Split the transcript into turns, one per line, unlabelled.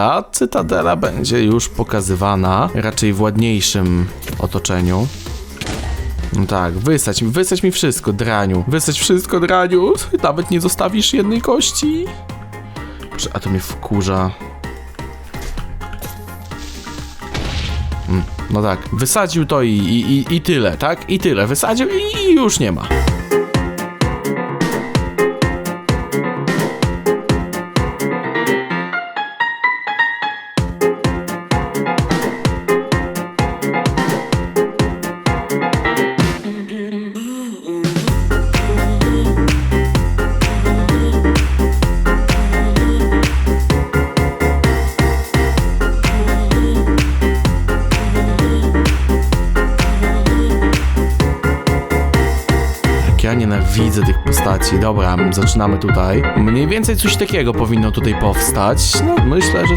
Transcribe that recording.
A cytadela będzie już pokazywana raczej w ładniejszym otoczeniu. No tak, wysać, wysać mi wszystko, draniu. Wysać wszystko, draniu. Nawet nie zostawisz jednej kości. Boże, A to mnie wkurza. Mm, No tak, wysadził to i, i, i, i tyle, tak? I tyle, wysadził i, i już nie ma. Jak ja nienawidzę tych postaci. Dobra, zaczynamy tutaj. Mniej więcej coś takiego powinno tutaj powstać. No, myślę, że